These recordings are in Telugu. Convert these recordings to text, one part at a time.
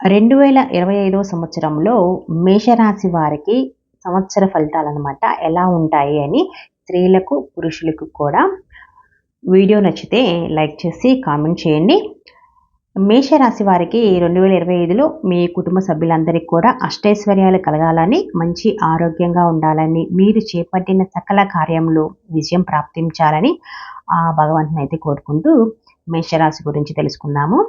రెండు వేల ఇరవై ఐదో సంవత్సరంలో మేషరాశి వారికి సంవత్సర ఫలితాలు అనమాట ఎలా ఉంటాయి అని స్త్రీలకు పురుషులకు కూడా వీడియో నచ్చితే లైక్ చేసి కామెంట్ చేయండి. మేషరాశి వారికి రెండు వేల ఇరవై ఐదులో మీ కుటుంబ సభ్యులందరికీ కూడా అష్టైశ్వర్యాలు కలగాలని మంచి ఆరోగ్యంగా ఉండాలని మీరు చేపట్టిన సకల కార్యంలో విజయం ప్రాప్తించాలని ఆ భగవంతుని అయితే కోరుకుంటూ మేషరాశి గురించి తెలుసుకుందాము.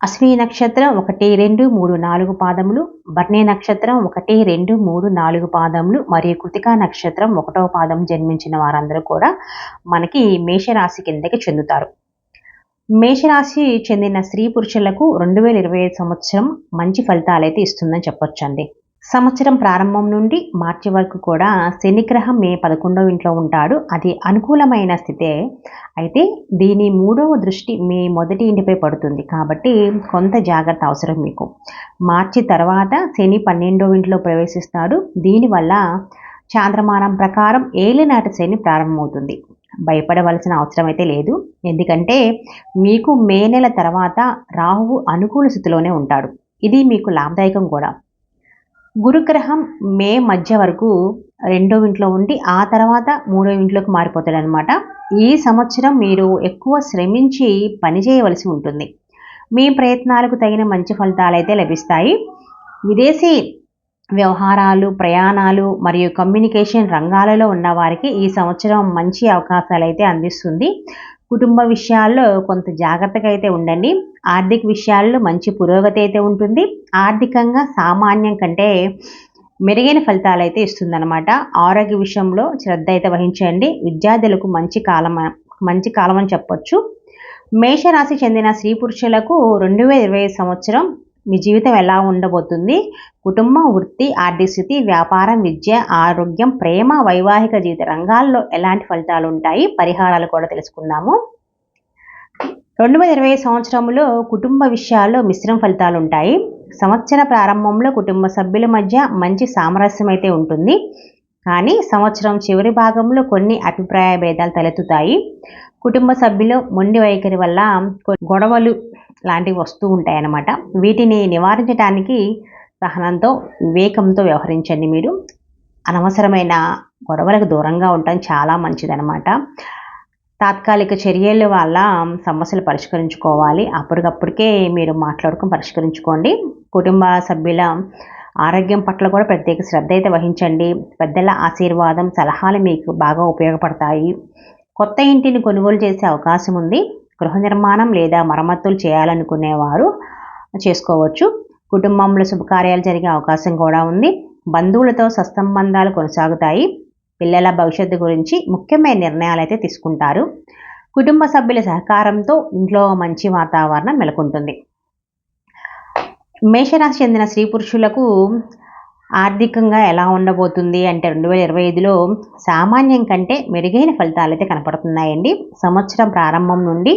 అశ్విని నక్షత్రం ఒకటి రెండు మూడు నాలుగు పాదములు బర్ణే నక్షత్రం ఒకటి రెండు మూడు నాలుగు పాదములు మరియు కృతికా నక్షత్రం ఒకటవ పాదం జన్మించిన వారందరూ కూడా మనకి మేషరాశి కిందకి చెందుతారు. మేషరాశి చెందిన స్త్రీ పురుషులకు రెండు వేల ఇరవై ఐదు సంవత్సరం మంచి ఫలితాలైతే ఇస్తుందని చెప్పొచ్చండి. సంవత్సరం ప్రారంభం నుండి మార్చి వరకు కూడా శనిగ్రహం మే పదకొండవ ఇంట్లో ఉంటాడు. అది అనుకూలమైన స్థితే. అయితే దీని మూడవ దృష్టి మీ మొదటి ఇంటిపై పడుతుంది. కాబట్టి కొంత జాగ్రత్త అవసరం మీకు. మార్చి తర్వాత శని పన్నెండవ ఇంట్లో ప్రవేశిస్తాడు. దీనివల్ల చాంద్రమానం ప్రకారం ఏలినాటి శని ప్రారంభమవుతుంది. భయపడవలసిన అవసరం అయితే లేదు. ఎందుకంటే మీకు మే నెల తర్వాత రాహువు అనుకూల స్థితిలోనే ఉంటాడు. ఇది మీకు లాభదాయకం కూడా. గురుగ్రహం మే మధ్య వరకు రెండో ఇంట్లో ఉండి ఆ తర్వాత మూడో ఇంట్లోకి మారిపోతాడు అనమాట ఈ సంవత్సరం మీరు ఎక్కువ శ్రమించి పని చేయవలసి ఉంటుంది. మీ ప్రయత్నాలకు తగిన మంచి ఫలితాలు అయితే లభిస్తాయి. విదేశీ వ్యవహారాలు ప్రయాణాలు మరియు కమ్యూనికేషన్ రంగాలలో ఉన్న వారికి ఈ సంవత్సరం మంచి అవకాశాలు అయితే అందిస్తుంది. కుటుంబ విషయాల్లో కొంత జాగ్రత్తగా అయితే ఉండండి. ఆర్థిక విషయాల్లో మంచి పురోగతి అయితే ఉంటుంది. ఆర్థికంగా సామాన్యం కంటే మెరుగైన ఫలితాలు అయితే ఇస్తుందన్నమాట. ఆరోగ్య విషయంలో శ్రద్ధ అయితే వహించండి. విద్యార్థులకు మంచి కాలం మంచి కాలం అని చెప్పొచ్చు. మేషరాశి చెందిన స్త్రీ పురుషులకు రెండు వేల ఇరవై సంవత్సరం మీ జీవితం ఎలా ఉండబోతుంది? కుటుంబం వృత్తి ఆర్థిక స్థితి వ్యాపారం విద్య ఆరోగ్యం ప్రేమ వైవాహిక జీవిత రంగాల్లో ఎలాంటి ఫలితాలు ఉంటాయి? పరిహారాలు కూడా తెలుసుకుందాము. రెండు వేల ఇరవై సంవత్సరంలో కుటుంబ విషయాల్లో మిశ్రమ ఫలితాలు ఉంటాయి. సంవత్సర ప్రారంభంలో కుటుంబ సభ్యుల మధ్య మంచి సామరస్యం అయితే ఉంటుంది. కానీ సంవత్సరం చివరి భాగంలో కొన్ని అభిప్రాయ భేదాలు తలెత్తుతాయి. కుటుంబ సభ్యులు మొండి వైఖరి వల్ల గొడవలు లాంటివి వస్తూ ఉంటాయన్నమాట. వీటిని నివారించడానికి సహనంతో వివేకంతో వ్యవహరించండి మీరు. అనవసరమైన గొడవలకు దూరంగా ఉండటం చాలా మంచిదన్నమాట. తాత్కాలిక చర్యల వల్ల సమస్యలు పరిష్కరించుకోవాలి. అప్పటికప్పటికే మీరు మాట్లాడుకుని పరిష్కరించుకోండి. కుటుంబ సభ్యుల ఆరోగ్యం పట్ల కూడా ప్రత్యేక శ్రద్ధ అయితే వహించండి. పెద్దల ఆశీర్వాదం సలహాలు మీకు బాగా ఉపయోగపడతాయి. కొత్త ఇంటిని కొనుగోలు చేసే అవకాశం ఉంది. గృహ నిర్మాణం లేదా మరమ్మతులు చేయాలనుకునేవారు చేసుకోవచ్చు. కుటుంబంలో శుభకార్యాలు జరిగే అవకాశం కూడా ఉంది. బంధువులతో సత్సంబంధాలు కొనసాగుతాయి. పిల్లల భవిష్యత్తు గురించి ముఖ్యమైన నిర్ణయాలు అయితే తీసుకుంటారు. కుటుంబ సభ్యుల సహకారంతో ఇంట్లో మంచి వాతావరణం నెలకొంటుంది. మేషరాశి చెందిన స్త్రీ పురుషులకు ఆర్థికంగా ఎలా ఉండబోతుంది అంటే రెండు వేల ఇరవై ఐదులో సామాన్యం కంటే మెరుగైన ఫలితాలు అయితే కనపడుతున్నాయండి. సంవత్సరం ప్రారంభం నుండి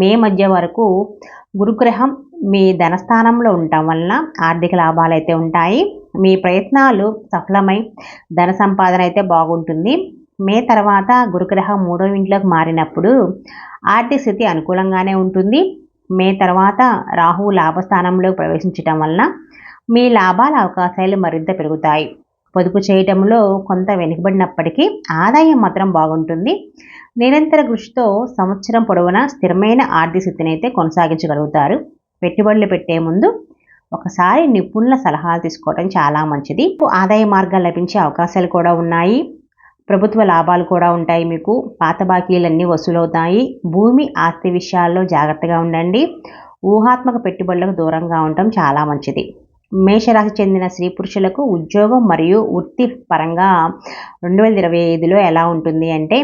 మే మధ్య వరకు గురుగ్రహం మీ ధనస్థానంలో ఉండటం వలన ఆర్థిక లాభాలు అయితే ఉంటాయి. మీ ప్రయత్నాలు సఫలమై ధన సంపాదన అయితే బాగుంటుంది. మే తర్వాత గురుగ్రహం మూడో ఇంట్లోకి మారినప్పుడు ఆర్థిక స్థితి అనుకూలంగానే ఉంటుంది. మే తర్వాత రాహువు లాభస్థానంలో ప్రవేశించటం వలన మీ లాభాల అవకాశాలు మరింత పెరుగుతాయి. పొదుపు చేయటంలో కొంత వెనుకబడినప్పటికీ ఆదాయం మాత్రం బాగుంటుంది. నిరంతర కృషితో సంవత్సరం పొడవునా స్థిరమైన ఆర్థిక స్థితిని అయితే కొనసాగించగలుగుతారు. పెట్టుబడులు పెట్టే ముందు ఒకసారి నిపుణుల సలహాలు తీసుకోవడం చాలా మంచిది. ఆదాయ మార్గాలు లభించే అవకాశాలు కూడా ఉన్నాయి. ప్రభుత్వ లాభాలు కూడా ఉంటాయి మీకు. పాత బాకీలన్నీ వసూలవుతాయి. భూమి ఆస్తి విషయాల్లో జాగ్రత్తగా ఉండండి. ఊహాత్మక పెట్టుబడులకు దూరంగా ఉండటం చాలా మంచిది. మేషరాశి చెందిన స్త్రీ పురుషులకు ఉద్యోగం మరియు వృత్తి పరంగా రెండు వేల ఇరవై ఐదులో ఎలా ఉంటుంది అంటే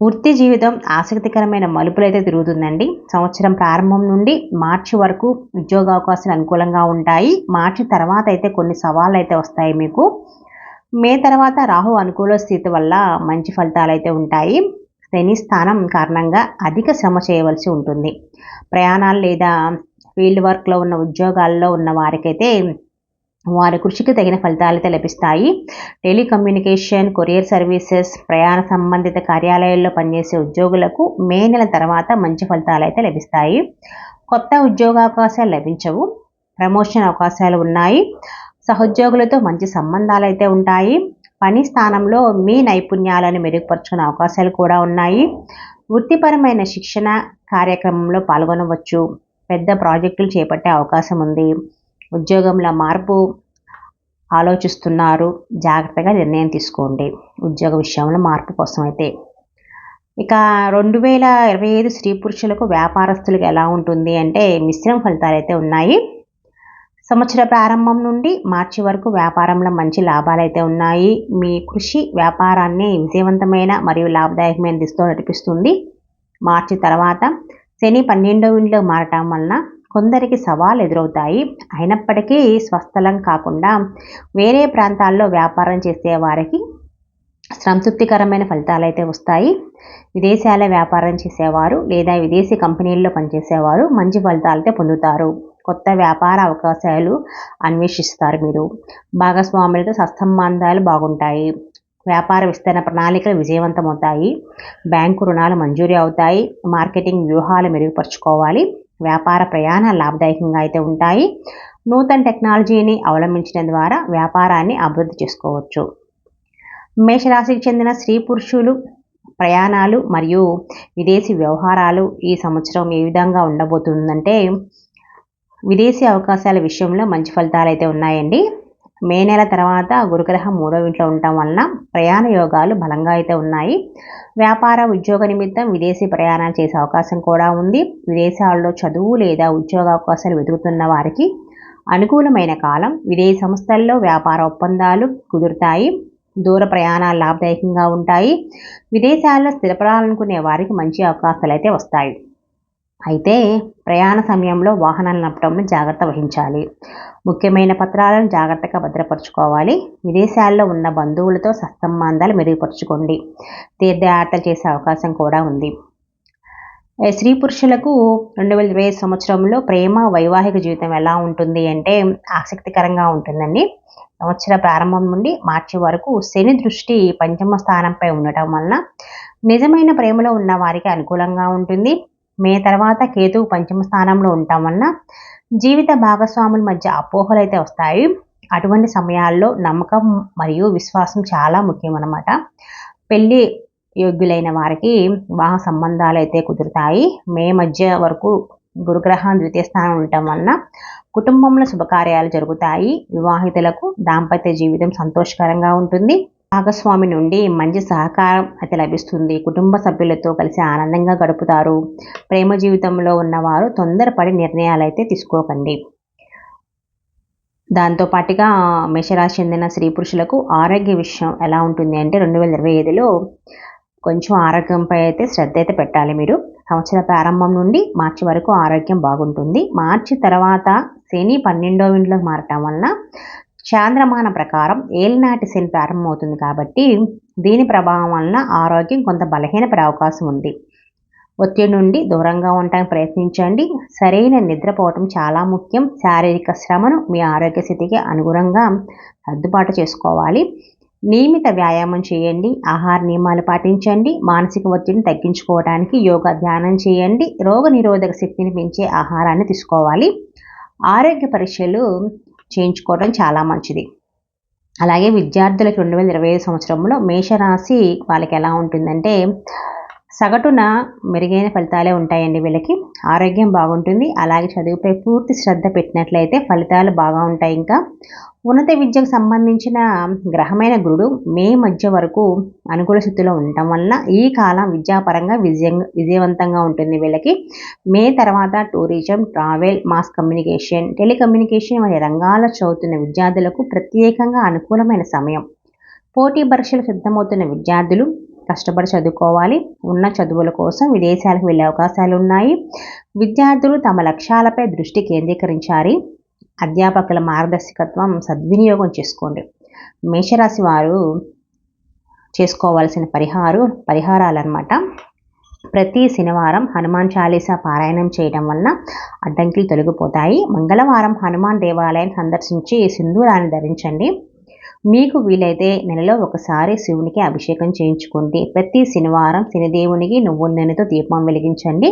వృత్తి జీవితం ఆసక్తికరమైన మలుపులు అయితే తిరుగుతుందండి. సంవత్సరం ప్రారంభం నుండి మార్చి వరకు ఉద్యోగ అవకాశాలు అనుకూలంగా ఉంటాయి. మార్చి తర్వాత అయితే కొన్ని సవాళ్ళు అయితే వస్తాయి మీకు. మే తర్వాత రాహు అనుకూల స్థితి వల్ల మంచి ఫలితాలు అయితే ఉంటాయి. శని స్థానం కారణంగా అధిక శ్రమ చేయవలసి ఉంటుంది. ప్రయాణాలు లేదా ఫీల్డ్ వర్క్లో ఉన్న ఉద్యోగాల్లో ఉన్న వారికైతే వారి కృషికి తగిన ఫలితాలు అయితే లభిస్తాయి. టెలికమ్యూనికేషన్ కొరియర్ సర్వీసెస్ ప్రయాణ సంబంధిత కార్యాలయాల్లో పనిచేసే ఉద్యోగులకు మే నెల తర్వాత మంచి ఫలితాలు అయితే లభిస్తాయి. కొత్త ఉద్యోగావకాశాలు లభించవు. ప్రమోషన్ అవకాశాలు ఉన్నాయి. సహోద్యోగులతో మంచి సంబంధాలు అయితే ఉంటాయి. పని స్థానంలో మీ నైపుణ్యాలను మెరుగుపరుచుకునే అవకాశాలు కూడా ఉన్నాయి. వృత్తిపరమైన శిక్షణ కార్యక్రమంలో పాల్గొనవచ్చు. పెద్ద ప్రాజెక్టులు చేపట్టే అవకాశం ఉంది. ఉద్యోగంలో మార్పు ఆలోచిస్తున్నారు. జాగ్రత్తగా నిర్ణయం తీసుకోండి. ఉద్యోగ విషయంలో మార్పు కోసం అయితే ఇక రెండు వేల ఇరవై ఐదు స్త్రీ పురుషులకు వ్యాపారస్తులకు ఎలా ఉంటుంది అంటే మిశ్రమ ఫలితాలు అయితే ఉన్నాయి. సంవత్సర ప్రారంభం నుండి మార్చి వరకు వ్యాపారంలో మంచి లాభాలు అయితే ఉన్నాయి. మీ కృషి వ్యాపారాన్ని విజయవంతమైన మరియు లాభదాయకమైన దిశతో నడిపిస్తుంది. మార్చి తర్వాత శని పన్నెండవ ఇంట్లో మారటం వలన కొందరికి సవాలు ఎదురవుతాయి. అయినప్పటికీ స్వస్థలం కాకుండా వేరే ప్రాంతాల్లో వ్యాపారం చేసే వారికి సంతృప్తికరమైన ఫలితాలు అయితే వస్తాయి. విదేశాల వ్యాపారం చేసేవారు లేదా విదేశీ కంపెనీల్లో పనిచేసేవారు మంచి ఫలితాలతో పొందుతారు. కొత్త వ్యాపార అవకాశాలు అన్వేషిస్తారు మీరు. భాగస్వాములతో సస్తంబంధాలు బాగుంటాయి. వ్యాపార విస్తరణ ప్రణాళికలు విజయవంతమవుతాయి. బ్యాంకు రుణాలు మంజూరు అవుతాయి. మార్కెటింగ్ వ్యూహాలు మెరుగుపరుచుకోవాలి. వ్యాపార ప్రయాణ లాభదాయకంగా అయితే ఉంటాయి. నూతన టెక్నాలజీని అవలంబించడం ద్వారా వ్యాపారాన్ని అభివృద్ధి చేసుకోవచ్చు. మేషరాశికి చెందిన స్త్రీ పురుషులు ప్రయాణాలు మరియు విదేశీ వ్యవహారాలు ఈ సంవత్సరం ఏ విధంగా ఉండబోతుందంటే విదేశీ అవకాశాల విషయంలో మంచి ఫలితాలు అయితే ఉన్నాయండి. మే నెల తర్వాత గురుగ్రహం మూడో ఇంట్లో ఉండటం వలన ప్రయాణ యోగాలు బలంగా అయితే ఉన్నాయి. వ్యాపార ఉద్యోగ నిమిత్తం విదేశీ ప్రయాణాలు చేసే అవకాశం కూడా ఉంది. విదేశాల్లో చదువు లేదా ఉద్యోగ అవకాశాలు వెతుకుతున్న వారికి అనుకూలమైన కాలం. విదేశీ సంస్థల్లో వ్యాపార ఒప్పందాలు కుదురుతాయి. దూర ప్రయాణాలు లాభదాయకంగా ఉంటాయి. విదేశాల్లో స్థిరపడాలనుకునే వారికి మంచి అవకాశాలు అయితే వస్తాయి. అయితే ప్రయాణ సమయంలో వాహనాలు నడపడంలో జాగ్రత్త వహించాలి. ముఖ్యమైన పత్రాలను జాగ్రత్తగా భద్రపరచుకోవాలి. విదేశాల్లో ఉన్న బంధువులతో సత్సంబంధాలు మెరుగుపరుచుకోండి. తీర్థయాత్ర చేసే అవకాశం కూడా ఉంది. స్త్రీ పురుషులకు రెండు వేల ఇరవై సంవత్సరంలో ప్రేమ వైవాహిక జీవితం ఎలా ఉంటుంది అంటే ఆసక్తికరంగా ఉంటుందండి. సంవత్సర ప్రారంభం నుండి మార్చి వరకు శని దృష్టి పంచమ స్థానంపై ఉండటం వలన నిజమైన ప్రేమలో ఉన్న వారికి అనుకూలంగా ఉంటుంది. మే తర్వాత కేతువు పంచమ స్థానంలో ఉండటం వలన జీవిత భాగస్వాముల మధ్య అపోహలు అయితే వస్తాయి. అటువంటి సమయాల్లో నమ్మకం మరియు విశ్వాసం చాలా ముఖ్యం అన్నమాట. పెళ్ళి యోగ్యులైన వారికి వివాహ సంబంధాలు అయితే కుదురుతాయి. మే మధ్య వరకు గురుగ్రహం ద్వితీయ స్థానం ఉండటం వలన కుటుంబంలో శుభకార్యాలు జరుగుతాయి. వివాహితులకు దాంపత్య జీవితం సంతోషకరంగా ఉంటుంది. భాగస్వామి నుండి మంచి సహకారం అయితే లభిస్తుంది. కుటుంబ సభ్యులతో కలిసి ఆనందంగా గడుపుతారు. ప్రేమ జీవితంలో ఉన్నవారు తొందరపడి నిర్ణయాలు అయితే తీసుకోకండి దాంతోపాటుగా మేషరాశి చెందిన స్త్రీ పురుషులకు ఆరోగ్య విషయం ఎలా ఉంటుంది అంటే రెండు వేల ఇరవై ఐదులో కొంచెం ఆరోగ్యంపై అయితే శ్రద్ధ అయితే పెట్టాలి మీరు. సంవత్సర ప్రారంభం నుండి మార్చి వరకు ఆరోగ్యం బాగుంటుంది. మార్చి తర్వాత శని పన్నెండో ఇంట్లోకి మారటం వలన చాంద్రమాన ప్రకారం ఏలినాటి శని ప్రారంభమవుతుంది కాబట్టి దీని ప్రభావం వలన ఆరోగ్యం కొంత బలహీనపడే అవకాశం ఉంది. ఒత్తిడి నుండి దూరంగా ఉండటానికి ప్రయత్నించండి. సరైన నిద్రపోవటం చాలా ముఖ్యం. శారీరక శ్రమను మీ ఆరోగ్య స్థితికి అనుగుణంగా సర్దుబాటు చేసుకోవాలి. నియమిత వ్యాయామం చేయండి. ఆహార నియమాలు పాటించండి. మానసిక ఒత్తిడిని తగ్గించుకోవడానికి యోగా ధ్యానం చేయండి. రోగ నిరోధక శక్తిని పెంచే ఆహారాన్ని తీసుకోవాలి. ఆరోగ్య పరీక్షలు చేయించుకోవడం చాలా మంచిది. అలాగే విద్యార్థులకు రెండు వేల ఇరవై ఐదు సంవత్సరంలో మేషరాశి వాళ్ళకి ఎలా ఉంటుందంటే సగటున మెరుగైన ఫలితాలే ఉంటాయండి వీళ్ళకి. ఆరోగ్యం బాగుంటుంది. అలాగే చదువుపై పూర్తి శ్రద్ధ పెట్టినట్లయితే ఫలితాలు బాగా ఉంటాయి ఇంకా. ఉన్నత విద్యకు సంబంధించిన గ్రహమైన గురుడు మే మధ్య వరకు అనుకూల స్థితిలో ఉండటం వల్ల ఈ కాలం విద్యాపరంగా విజయం విజయవంతంగా ఉంటుంది వీళ్ళకి. మే తర్వాత tourism travel mass communication telecommunication వంటి రంగాల్లో చదువుతున్న విద్యార్థులకు ప్రత్యేకంగా అనుకూలమైన సమయం. పోటీ పరీక్షలు సిద్ధమవుతున్న విద్యార్థులు కష్టపడి చదువుకోవాలి. ఉన్న చదువుల కోసం విదేశాలకు వెళ్ళే అవకాశాలు ఉన్నాయి విద్యార్థులు తమ లక్ష్యాలపై దృష్టి కేంద్రీకరించాలి. అధ్యాపకుల మార్గదర్శకత్వం సద్వినియోగం చేసుకోండి. మేషరాశి వారు చేసుకోవాల్సిన పరిహారు పరిహారాలు అనమాట ప్రతి శనివారం హనుమాన్ చాలీసా పారాయణం చేయడం వలన అడ్డంకులు తొలగిపోతాయి. మంగళవారం హనుమాన్ దేవాలయం సందర్శించి సింధూరాన్ని ధరించండి. మీకు వీలైతే నెలలో ఒకసారి శివునికి అభిషేకం చేయించుకోండి. ప్రతి శనివారం శనిదేవునికి నువ్వుల నూనెతో దీపం వెలిగించండి.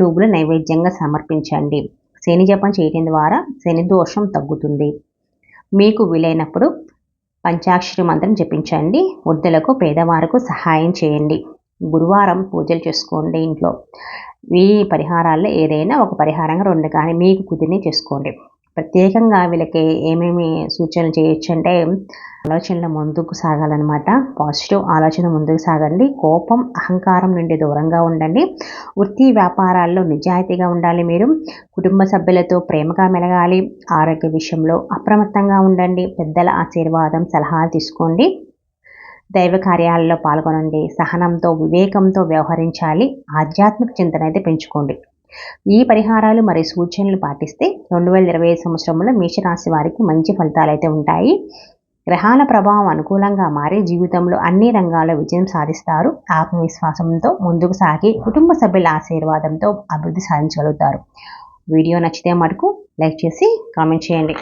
నువ్వులు నైవేద్యంగా సమర్పించండి. శని జపం చేయడం ద్వారా శని దోషం తగ్గుతుంది. మీకు వీలైనప్పుడు పంచాక్షరి మంత్రం జపించండి. వృద్ధులకు పేదవారికి సహాయం చేయండి. గురువారం పూజలు చేసుకోండి ఇంట్లో. ఈ పరిహారాల్లో ఏదైనా ఒక పరిహారంగా రెండు కానీ మీకు కుదిరిని చేసుకోండి. ప్రత్యేకంగా వీళ్ళకి ఏమేమి సూచనలు చేయొచ్చు అంటే ఆలోచనల ముందుకు సాగాలన్నమాట. పాజిటివ్ ఆలోచన ముందుకు సాగండి. కోపం అహంకారం నుండి దూరంగా ఉండండి. వృత్తి వ్యాపారాల్లో నిజాయితీగా ఉండాలి మీరు. కుటుంబ సభ్యులతో ప్రేమగా మెలగాలి. ఆరోగ్య విషయంలో అప్రమత్తంగా ఉండండి. పెద్దల ఆశీర్వాదం సలహాలు తీసుకోండి. దైవ కార్యాలలో పాల్గొనండి. సహనంతో వివేకంతో వ్యవహరించాలి. ఆధ్యాత్మిక చింతన అయితే పెంచుకోండి. ఈ పరిహారాలు మరియు సూచనలు పాటిస్తే రెండు వేల ఇరవై ఐదు సంవత్సరంలో మేషరాశి వారికి మంచి ఫలితాలు అయితే ఉంటాయి. గ్రహాల ప్రభావం అనుకూలంగా మారి జీవితంలో అన్ని రంగాల్లో విజయం సాధిస్తారు. ఆత్మవిశ్వాసంతో ముందుకు సాగి కుటుంబ సభ్యుల ఆశీర్వాదంతో అభివృద్ధి సాధించగలుగుతారు. వీడియో నచ్చితే మటుకు లైక్ చేసి కామెంట్ చేయండి.